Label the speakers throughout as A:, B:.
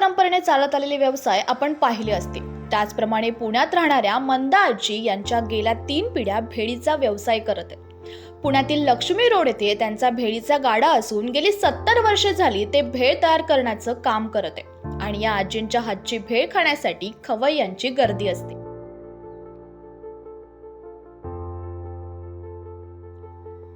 A: परंपरेने चालत आलेले व्यवसाय आपण पाहिले असतील. त्याचप्रमाणे पुण्यात राहणाऱ्या मंदा आजी यांच्या गेल्या तीन पिढ्या भेळीचा व्यवसाय करत आहेत. पुण्यातील लक्ष्मी रोड येथे त्यांचा भेळीचा गाडा असून गेली सत्तर वर्षे झाली ते भेळ तयार करण्याचं काम करत आहे आणि या आजींच्या हातची भेळ खाण्यासाठी खवय्यांची गर्दी असते.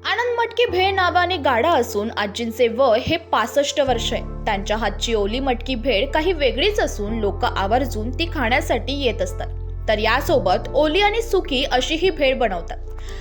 A: आनंद मटकी भेळ नावाने गाडा असून आजींचे वय हे पासष्ट वर्ष आहे. त्यांच्या हातची ओली मटकी भेळ काही वेगळीच असून लोक आवर्जून ती खाण्यासाठी येत असतात. तर यासोबत ओली आणि सुकी अशी ही भेळ बनवतात.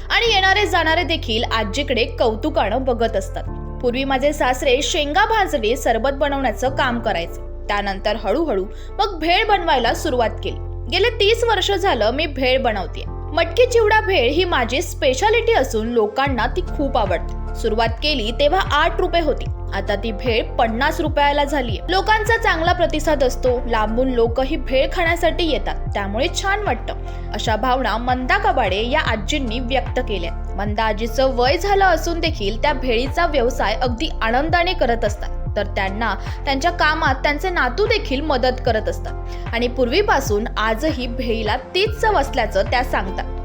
A: आणि येणारे जाणारे देखील आजीकडे कौतुकानं बघत असतात. पूर्वी माझे सासरे शेंगा भाजले सरबत बनवण्याचं काम करायचे. त्यानंतर हळूहळू मग भेळ बनवायला सुरुवात केली. गेले तीस वर्ष झालं मी भेळ बनवते मटकी चिवडा भेळ ही माझी स्पेशालिटी असून लोकांना ती खूप आवडते. सुरुवात केली तेव्हा आठ रुपये होती. आता ती भेळ पन्नास रुपयाला झाली लोकांचा चांगला प्रतिसाद असतो. लांबून लोक ही भेळ खाण्यासाठी येतात. त्यामुळे छान वाटतं. अशा भावना मंदा कबाडे या आजींनी व्यक्त केल्या. मंदा आजीचं वय झालं असून देखील त्या भेळीचा व्यवसाय अगदी आनंदाने करत असतात. तर त्यांना त्यांच्या कामात त्यांचे नातू देखील मदत करत असतात. आणि पूर्वीपासून आजही भेळीला तीच चव असल्याचं त्या सांगतात.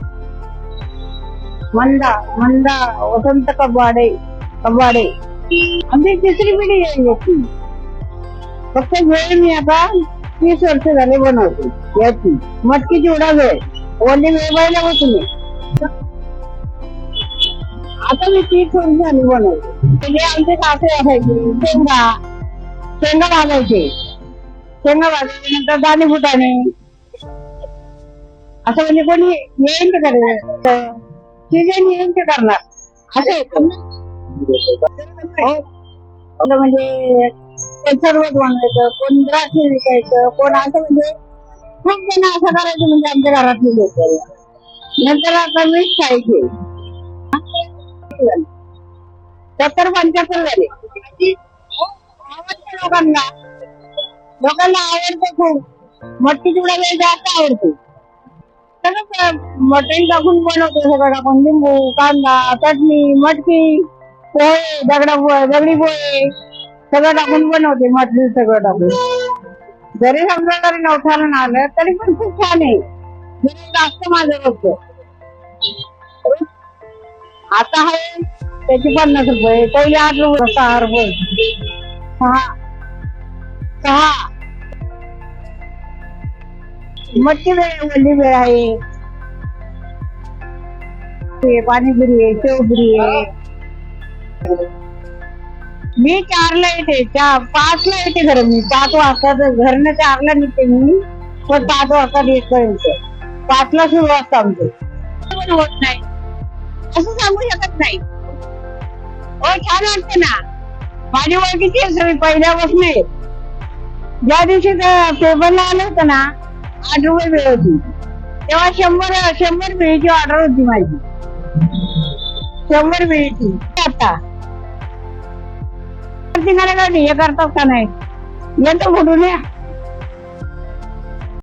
B: मंदा मंदा वसंत कबाडे कबाडे आमची तिसरी पिढी आहे याची फक्त वेळ मी आता तीस वर्ष झाले बनवते याची मटकी चिवडा वेळ ओली वेळायला बसून आता मी तीस वर्ष झाली बनवते पहिले आमचे कासे असायचे शेंगा शेंगा भाजायचे शेंगा भाजायचे नंतर दाणे फुटाणे असं म्हणजे कोणी येईन ते ते करणार. असं. येतं हो. म्हणजे सर्वच बनवायचं कोण द्राक्ष विकायचं कोण असं म्हणजे खूप जण असं करायचं म्हणजे आमच्या घरातले लोक. नंतर आता मीच खायचे सत्तर पंच्याहत्तर झाले आवडते लोकांना लोकांना आवडतं खूप. मट्टी चिवडा वेळ जास्त आवडतो. सगळं मटण टाकून बनवतो सगळं टाकून लिंबू कांदा चटणी मटकी पोहे दगडा पोहे दगडी पोहे सगळं टाकून बनवते मटली सगळं टाकून. जरी समजा जरी नवठाला आलं तरी पण खूप छान आहे. जास्त माझं होतं आता आहे त्याची पन्नास रुपये. पहिले आठ रुपये सहा रुपये. सहा. सहा. मच्छी वेळ वल्ली वेळ आहे. ते पाणीपुरी आहे शेवपुरी आहे. मी चारला येते चार पाचला येते घर मी. पाच वाजता घरनं चारला निघते मी पण पाच वाजता येत. पाचला सुरू वाजता आमचं. होत नाही. असं सांगू शकत नाही. हो छान वाटते ना. माझी ओळखीची आहे सगळी. पहिल्यापासून. ज्या दिवशी पेपरला आलं होतं ना आठ रुपये वेळ होती. तेव्हा शंभर शंभर वेळेची ऑर्डर होती माझी. शंभर वेळेची. आता. तिकडे काय हे करतात का नाही? येतो कुठून या